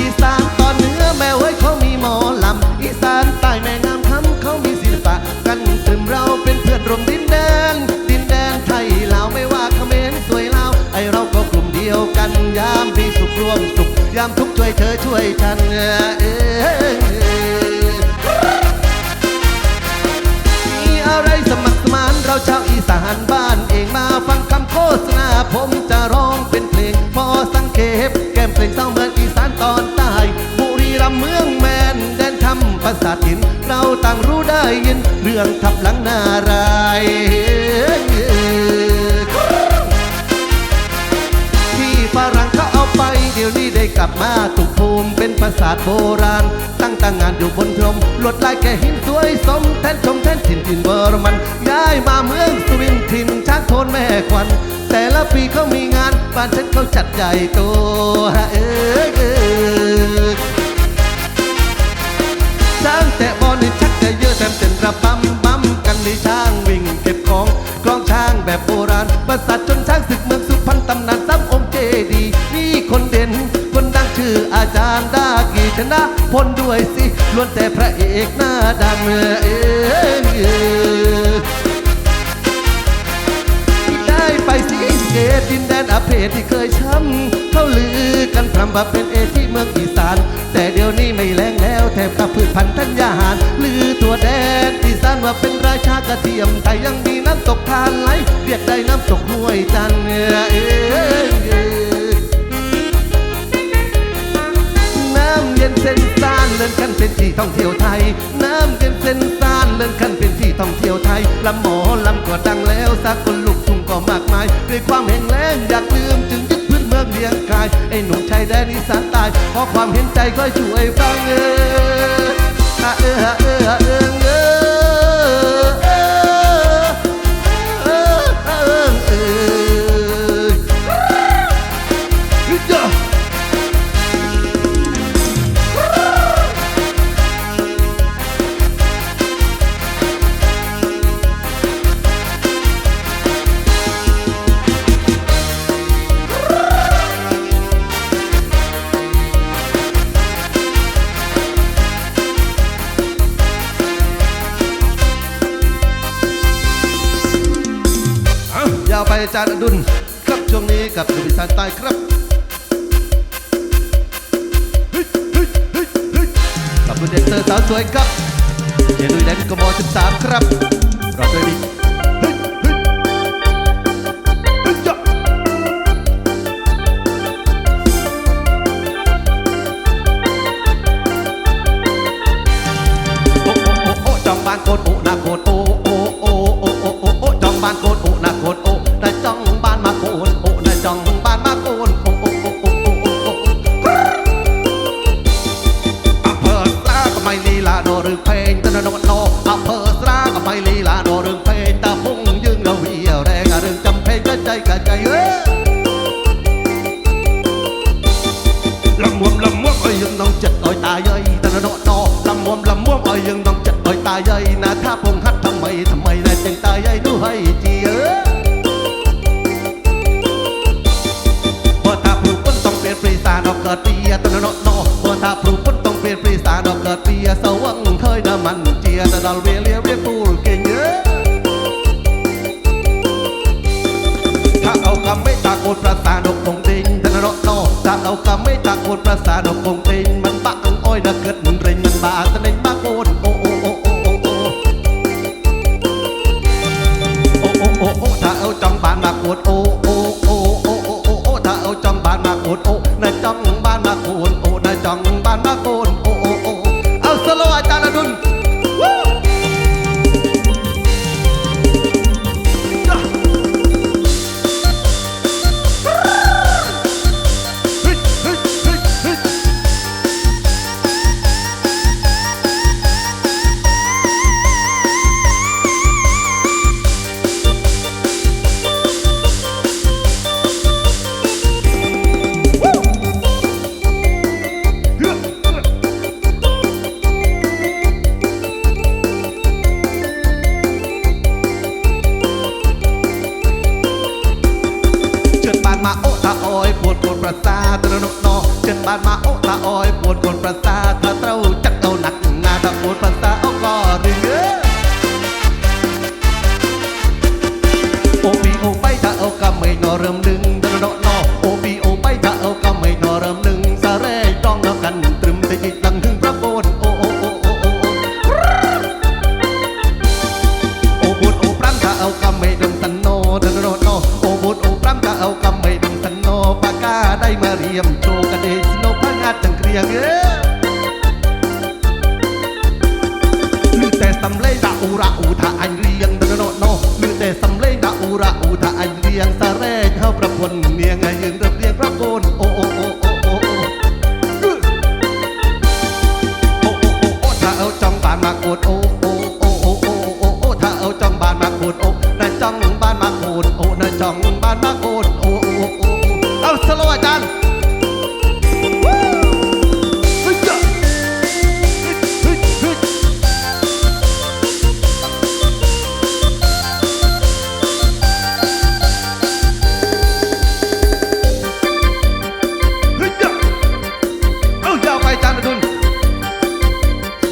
อีสานตอนเหนือแม่เว้ยเขามีหมอลำ อีสานใต้แม่น้ำคำเขามีศิลปะ กันตรึมเราเป็นเพื่อนรวมดินแดน ดินแดนไทยลาไม่ว่าขมรสวยลาไอเราก็กลุ่มเดียวกันยาม รัมทุกช่วยเธอช่วยฉันเออมีอะไรสมัครสมานเราชาวอีสานบ้านเองมาฟังคำโฆษณาผมจะร้องเป็นเพลงพอสังเกตแก้มเพลงเศร้าเมืองอีสานตอนใต้บุรีรัมย์เมืองแมนแดนทำประสาทหินเราต่างรู้ได้ยินเรื่องทับหลังนาราย ลับมาตุกภูมิเป็นปราสาทโบราณ ตั้งตั้งงานอยู่บนพรมลวดลายแก่หินสวยสมแทนชมแทนถิ่นถิ่นเบอร์มันย้ายมาเมืองสุรินทร์ถิ่นช้างโทนแม่ควัน แต่ละปีเขามีงานบ้านฉันเขาจัดใหญ่โตเออเออช้างแต่บอลนี่ชักจะเยอะแถมเต้นระบำบัมกันในช้างวิ่งเก็บของกลองช้างแบบโบราณประสาท ชนะพลด้วยสิล้วนแต่พระเอกหน้าดังเออเออได้ไปสีเกตดินแดนอาเพศที่เคยช้ำเขาลือกันพรำว่าเป็นเอที่เมืองอีสาน แต่เดี๋ยวนี้ไม่แรงแล้วแถมกับพืชพันธุ์ธัญญาหารลือตัวแดนอีสานว่าเป็นราชากระเทียมไทยยังมีน้ำตกทานไหลเรียกได้น้ำตกห้วยจันเออ ย็นเส้นซานเลื่อนขั้นเป็นที่ท่องเที่ยวไทย น้ำเย็นเส้นซานเลื่อนขั้นเป็นที่ท่องเที่ยวไทยลำหมอลำก็ดังแล้วสักคนลูกทุ่งก็มากมายด้วยความแห่งแล้งอยากลืมจึงยึดพื้นเมืองเลียงกายไอ้หนุ่มชายแดนอีสานตายขอความเห็นใจก็ช่วยฟังเออเออเออเออาวไปอาจารย์อดุลครับช่วงนี้กับดูวิสานใต้ครับเฮ้ยเฮ้ยเฮ้ยเฮ้ยขอบคุณเดนเซอร์สาวสวยครับเจดุยแดนกม13 ครับรอบด้วยดี จัดอ้อยายนะถ้าพงฮัดทำไมทำไมนะจึงตายเอ้ยดูให้จีเอ้ยพอถ้าผูกพ้นต้องเปลี่ยนปรีศาดอกเกิดเปียตะโนโนพอถ้าผูกพ้นต้องเปลี่ยนปรีศาดอกเกิดเปียสว่างเคยน้ำมันเจียต่ดอลเวียเลียเวียปูเก่งเยอ้ยถ้าเอาคำไม่ตาโกนประสาทกคงติงธนรโนถ้าเอาคำไม่ตาโกนประสาทกคงติงมันบ้าอังอ้อยนะเกิด ดโอ กันบานมาโอตาออยปวดคนประสาทพรเตราำเลยดาอูระอูทาอันเรียงโนโนโนลือแต่สำเร็จดาอูระอูทาอันเรียงสะแรกเข้าประพลเนียงไงยืนเรียบเรียงพระโกนโอโอโอโอโอโอโอโอโอโอ้ถ้าเอาจ้องบานมาโกดโอโอโอโอโอโอโอถ้าเอาจ้องบานมาโกดโอ้นาจ้องบานมาโกดโอ้นาจ้องบานมาโกดโอโอโอโอเอาสโลว์อาจารย์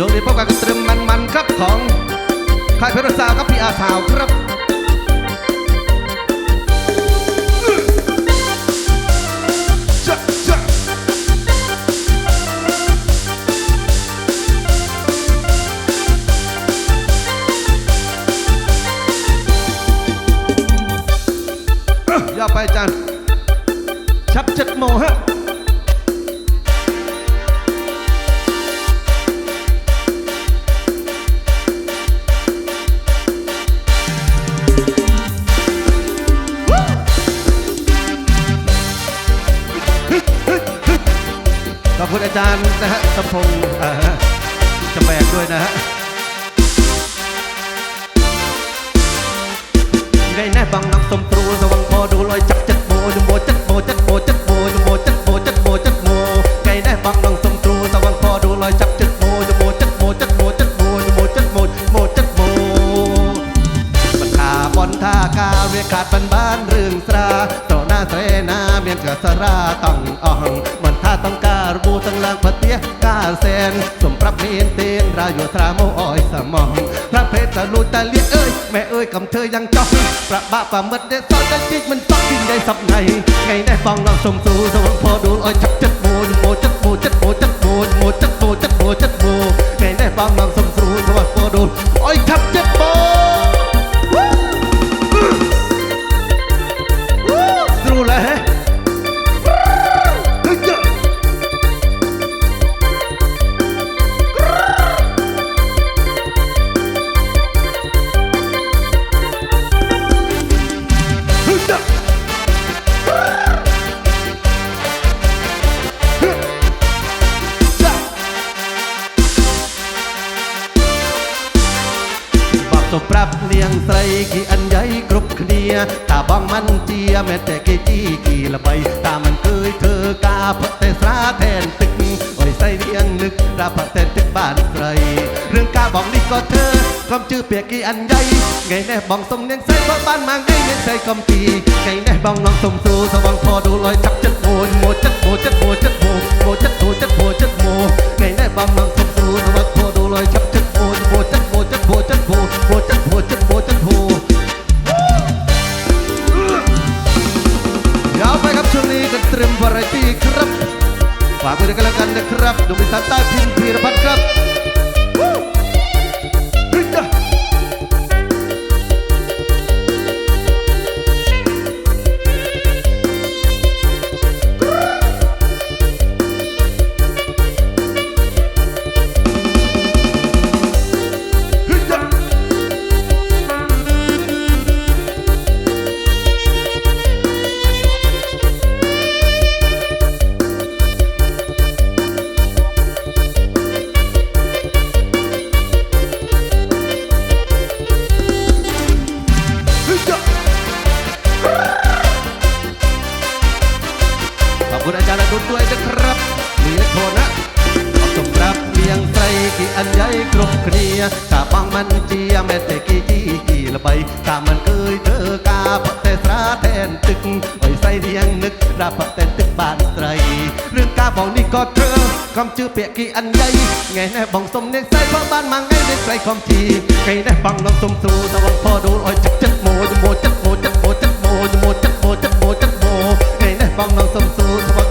ช่วงนี้พบกับกระตรึมมันมันครับของค่ายเพชรสาวครับพี่อาสาวครับย่าไปจารย์ชับเจ็ดโมงฮะ อบคุณอาจารย์นะฮะสมพงษ์เอ่อจะแบกด้วยนะฮะไงแน่บังน้ำสมตรูระวังพอดูลอยจับจัดโบจมโบจัดโบจัดโบจัดโบจมโบจัดโบจัดโบจัดโบไงแน่บังน้ำสมตรูระวังพอดูลอยจับจัดโบจมโบจัดโบจัดโบจัดโบจมโบจัดโบโบจัดโบ ปัญหาบอนท่ากาเรียกขาดบ้านบ้านเรื่องสราต่อหน้าเสนาเมียนกับสราต้องอ่องมันท่าต้องการ ร រវូទាំងឡើងប្រទេសកាលសែនសម្រាប់មានទេនរាយុត្រាមកអយសមងប្រាក់ភេទតលួចតលៀកអើយម៉ែអើយកំធ្វើយ៉ាងចោះប្របាក់ប្រមិតទេសតតែជីកមិនតោះពីនៃសប្ងៃថ្ងៃនេះបងដល់សុំទូសូមពោដួលអយចាក់ចិត្តមួយ กี่อันใหญ่กรุบเคลียถ้าบ้องมันเจียแม้แต่กี่จี้กี่ละใบตามันเคยเธอกาพระแต่สราแทนตึกโอ้ยใส่เลียงนึกราพระแต่ตึกบ้านใคร เรื่องกาบอกนี่ก็เธอความชื่อเปียกกี่อันใหญ่ไงแน่บ้องสมเนียงใส่เพราะบ้านมาไงเนียงใส่คำปีไงแน่บ้องน้องสมสู่สว่างพอดูลอยจับจัดโอนโมจัดโมจัดโมจัดโมโมจัดโมจัดโมจัดโมไงแน่บ้องน้องสมสู่สว่างพอดูลอยจับจัด ครับดูมิสันใต้พิมพ์พีรพัฒน์ครับ នឹកដាក់ប្រតែនទឹកបានស្រីរឿងការបងនេះក៏ត្រូវខំជឿពាក្យគីអញ្ញៃថ្ងៃនេះបងសុំនាងស្រីផងបានមួយថ្ងៃនេះស្រីខំជីថ្ងៃនេះបងនំសុំស្រួលតបងផដូលឲ្យចិត្តចិត្តមួយមួយចិត្តមួយចិត្តមួយចិត្តមួយមួយចិត្តមួយចិត្តមួយចិត្តមួយថ្ងៃនេះបងនំសុំស្រួលតបង